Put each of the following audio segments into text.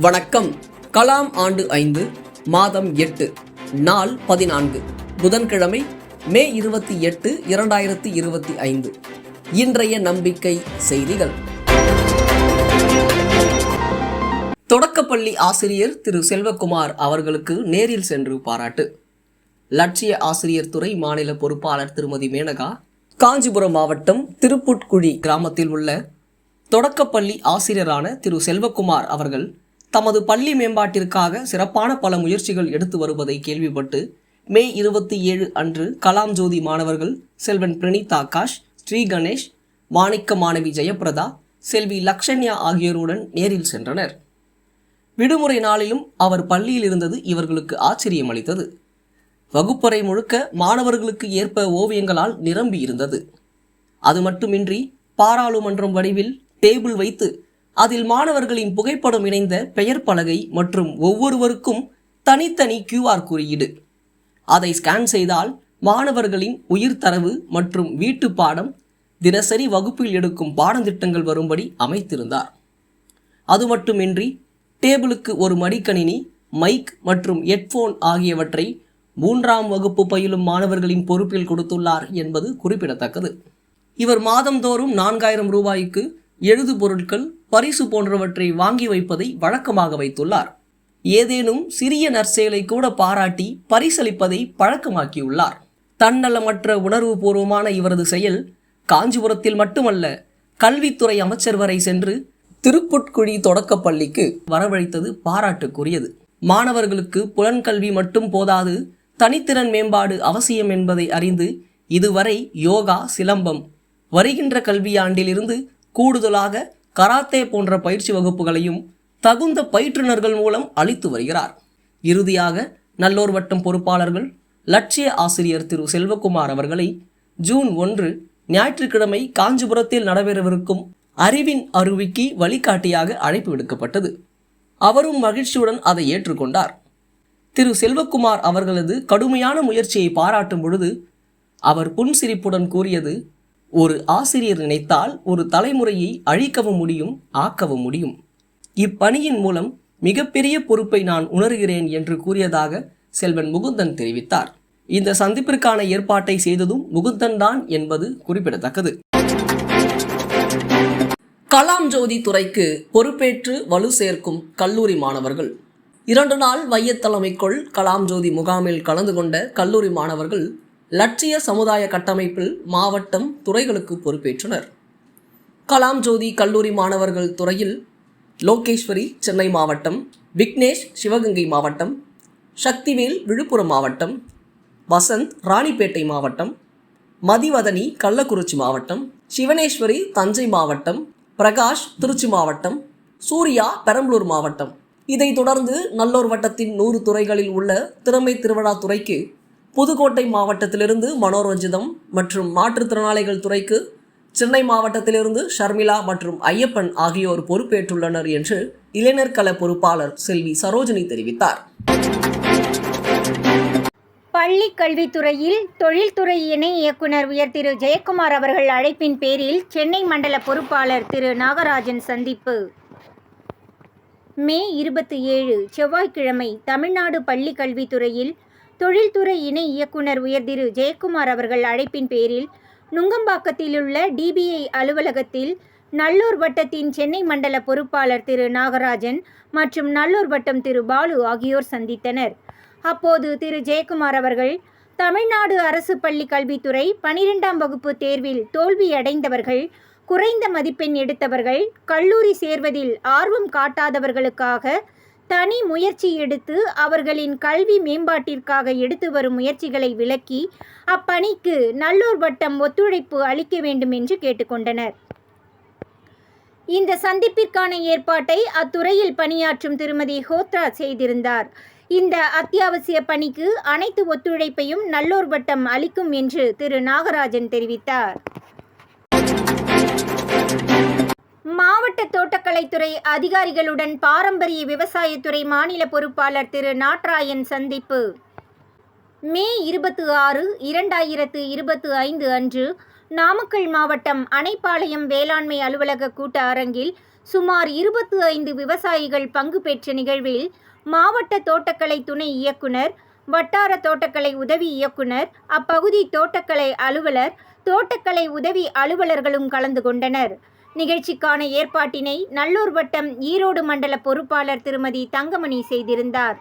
வணக்கம். கலாம் ஆண்டு ஐந்து மாதம் எட்டு நாள் பதினான்கு. புதன்கிழமை மே இருபத்தி எட்டு இரண்டாயிரத்தி இருபத்தி ஐந்து. இன்றைய நம்பிக்கை செய்திகள். தொடக்கப்பள்ளி ஆசிரியர் திரு செல்வகுமார் அவர்களுக்கு நேரில் சென்று பாராட்டு. லட்சிய ஆசிரியர் துறை மாநில பொறுப்பாளர் திருமதி மேனகா காஞ்சிபுரம் மாவட்டம் திருப்புட்குழி கிராமத்தில் உள்ள தொடக்கப்பள்ளி ஆசிரியரான திரு செல்வகுமார் அவர்கள் தமது பள்ளி மேம்பாட்டிற்காக சிறப்பான பல முயற்சிகள் எடுத்து வருவதை கேள்விப்பட்டு மே இருபத்தி ஏழு அன்று கலாம் ஜோதி மாணவர்கள் செல்வன் பிரணீத் ஆகாஷ் ஸ்ரீ கணேஷ் மாணிக்க மாணவி ஜெயபிரதா செல்வி லக்ஷன்யா ஆகியோருடன் நேரில் சென்றனர். விடுமுறை நாளிலும் அவர் பள்ளியில் இருந்தது இவர்களுக்கு ஆச்சரியம் அளித்தது. வகுப்பறை முழுக்க மாணவர்களுக்கு ஏற்ப ஓவியங்களால் நிரம்பி இருந்தது அது மட்டுமின்றி பாராளுமன்றம் வடிவில் டேபிள் வைத்து அதில் மாணவர்களின் புகைப்படம் இணைந்த பெயர் பலகை மற்றும் ஒவ்வொருவருக்கும் தனித்தனி கியூஆர் குறியீடு. அதை ஸ்கேன் செய்தால் மாணவர்களின் உயிர் தரவு மற்றும் வீட்டு பாடம் தினசரி வகுப்பில் எடுக்கும் பாடத்திட்டங்கள் வரும்படி அமைத்திருந்தார். அது மட்டுமின்றி டேபிளுக்கு ஒரு மடிக்கணினி மைக் மற்றும் ஹெட்ஃபோன் ஆகியவற்றை மூன்றாம் வகுப்பு பயிலும் மாணவர்களின் பொறுப்பில் கொடுத்துள்ளார் என்பது குறிப்பிடத்தக்கது. இவர் மாதந்தோறும் நான்காயிரம் ரூபாய்க்கு எழுது பொருட்கள் பரிசு போன்றவற்றை வாங்கி வைப்பதை வழக்கமாக வைத்துள்ளார். ஏதேனும் சிறிய நற்செயலை கூட பாராட்டி பரிசளிப்பதை பழக்கமாக்கியுள்ளார். தன்னலமற்ற உணர்வுபூர்வமான இவரது செயல் காஞ்சிபுரத்தில் மட்டுமல்ல கல்வித்துறை அமைச்சர் வரை சென்று திருப்புட்குழி தொடக்கப்பள்ளிக்கு வரவழைத்தது பாராட்டுக்குரியது. மாணவர்களுக்கு புலன்கல்வி மட்டும் போதாது தனித்திறன் மேம்பாடு அவசியம் என்பதை அறிந்து இதுவரை யோகா சிலம்பம் வருகின்ற கல்வியாண்டிலிருந்து கூடுதலாக கராத்தே போன்ற பயிற்சி வகுப்புகளையும் தகுந்த பயிற்றுனர்கள் மூலம் அளித்து வருகிறார். இறுதியாக நல்லோர் வட்டம் பொறுப்பாளர்கள் லட்சிய ஆசிரியர் திரு செல்வகுமார் அவர்களை ஜூன் ஒன்று ஞாயிற்றுக்கிழமை காஞ்சிபுரத்தில் நடைபெறவிருக்கும் அறிவின் அருவிக்கு வழிகாட்டியாக அழைப்பு விடுக்கப்பட்டது. அவரும் மகிழ்ச்சியுடன் அதை ஏற்றுக்கொண்டார். திரு செல்வகுமார் அவர்களது கடுமையான முயற்சியை பாராட்டும் பொழுது அவர் புன்சிரிப்புடன் கூறியது ஒரு ஆசிரியர் நினைத்தால் ஒரு தலைமுறையை அழிக்கவும் முடியும் ஆக்கவும் முடியும். இப்பணியின் மூலம் மிகப்பெரிய பொறுப்பை நான் உணர்கிறேன் என்று கூறியதாக செல்வன் முகுந்தன் தெரிவித்தார். இந்த சந்திப்பிற்கான ஏற்பாட்டை செய்ததும் முகுந்தன் தான் என்பது குறிப்பிடத்தக்கது. கலாம் ஜோதி துறைக்கு பொறுப்பேற்று வலு சேர்க்கும் கல்லூரி மாணவர்கள். இரண்டு நாள் வையத்தலைமைக்குள் கலாம் ஜோதி முகாமில் கலந்து கொண்ட கல்லூரி மாணவர்கள் லட்சிய சமுதாய கட்டமைப்பில் மாவட்டம் துறைகளுக்கு பொறுப்பேற்றனர். கலாம் ஜோதி கல்லூரி மாணவர்கள் துறையில் லோகேஸ்வரி சென்னை மாவட்டம் விக்னேஷ் சிவகங்கை மாவட்டம் சக்திவேல் விழுப்புரம் மாவட்டம் வசந்த் ராணிப்பேட்டை மாவட்டம் மதிவதனி கள்ளக்குறிச்சி மாவட்டம் சிவனேஸ்வரி தஞ்சை மாவட்டம் பிரகாஷ் திருச்சி மாவட்டம் சூர்யா பெரம்பலூர் மாவட்டம். இதைத் தொடர்ந்து நல்லூர் வட்டத்தின் நூறு துறைகளில் உள்ள திறமை திருவிழா துறைக்கு புதுக்கோட்டை மாவட்டத்திலிருந்து மனோரஞ்சிதம் மற்றும் மாற்றுத்திறனாளிகள் துறைக்கு சென்னை மாவட்டத்திலிருந்து ஷர்மிளா மற்றும் ஐயப்பன் ஆகியோர் பொறுப்பேற்றுள்ளனர் என்று இளைஞர்கள பொறுப்பாளர் செல்வி சரோஜினி தெரிவித்தார். பள்ளி கல்வித்துறையில் தொழில்துறை இணை இயக்குனர் உயர் திரு. ஜெயக்குமார் அவர்கள் அழைப்பின் பேரில் சென்னை மண்டல பொறுப்பாளர் திரு. நாகராஜன் சந்திப்பு. மே இருபத்தி ஏழு செவ்வாய்க்கிழமை தமிழ்நாடு பள்ளி கல்வித்துறையில் தொழில்துறை இணை இயக்குனர் உயர் திரு. ஜெயக்குமார் அவர்கள் அழைப்பின் பேரில் நுங்கம்பாக்கத்திலுள்ள டிபிஐ அலுவலகத்தில் நல்லூர் வட்டத்தின் சென்னை மண்டல பொறுப்பாளர் திரு. நாகராஜன் மற்றும் நல்லூர் வட்டம் திரு. பாலு ஆகியோர் சந்தித்தனர். அப்போது திரு. ஜெயக்குமார் அவர்கள் தமிழ்நாடு அரசு பள்ளி கல்வித்துறை பனிரெண்டாம் வகுப்பு தேர்வில் தோல்வியடைந்தவர்கள் குறைந்த மதிப்பெண் எடுத்தவர்கள் கல்லூரி சேர்வதில் ஆர்வம் காட்டாதவர்களுக்காக தனி முயற்சி எடுத்து அவர்களின் கல்வி மேம்பாட்டிற்காக எடுத்து வரும் முயற்சிகளை விளக்கி அப்பணிக்கு நல்லூர் வட்டம் ஒத்துழைப்பு அளிக்க வேண்டும் என்று கேட்டுக்கொண்டனர். இந்த சந்திப்பிற்கான ஏற்பாட்டை அத்துறையில் பணியாற்றும் திருமதி ஹோத்ரா செய்திருந்தார். இந்த அத்தியாவசிய பணிக்கு அனைத்து ஒத்துழைப்பையும் நல்லோர் வட்டம் அளிக்கும் என்று திரு நாகராஜன் தெரிவித்தார். மாவட்ட தோட்டக்கலைத்துறை அதிகாரிகளுடன் பாரம்பரிய விவசாயத்துறை மாநில பொறுப்பாளர் திரு. நாட்ராயன் சந்திப்பு. மே இருபத்து ஆறு இரண்டாயிரத்து இருபத்து ஐந்து அன்று நாமக்கல் மாவட்டம் அணைப்பாளையம் வேளாண்மை அலுவலக கூட்ட அரங்கில் சுமார் இருபத்து ஐந்து விவசாயிகள் பங்கு பெற்ற நிகழ்வில் மாவட்ட தோட்டக்கலை துணை இயக்குனர் வட்டார தோட்டக்கலை உதவி இயக்குனர் அப்பகுதி தோட்டக்கலை அலுவலர் தோட்டக்கலை உதவி அலுவலர்களும் கலந்து கொண்டனர். நிகழ்ச்சிக்கான ஏற்பாட்டினை நல்லூர் வட்டம் ஈரோடு மண்டல பொறுப்பாளர் திருமதி தங்கமணி செய்திருந்தார்.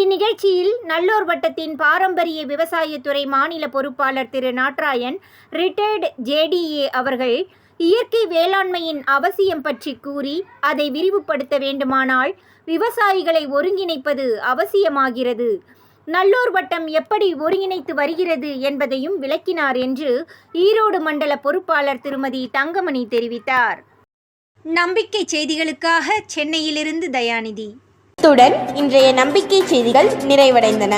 இந்நிகழ்ச்சியில் நல்லூர் வட்டத்தின் பாரம்பரிய விவசாயத்துறை மாநில பொறுப்பாளர் திரு நாட்ராயன் ரிட்டையர்டு ஜேடிஏ அவர்கள் இயற்கை வேளாண்மையின் அவசியம் பற்றி கூறி அதை விரிவுபடுத்த வேண்டுமானால் விவசாயிகளை ஒருங்கிணைப்பது அவசியமாகிறது. நல்லூர் வட்டம் எப்படி ஒருங்கிணைத்து வருகிறது என்பதையும் விளக்கினார் என்று ஈரோடு மண்டல பொறுப்பாளர் திருமதி தங்கமணி தெரிவித்தார். நம்பிக்கை செய்திகளுக்காக சென்னையிலிருந்து தயாநிதி. இத்துடன் இன்றைய நம்பிக்கை செய்திகள் நிறைவடைந்தன.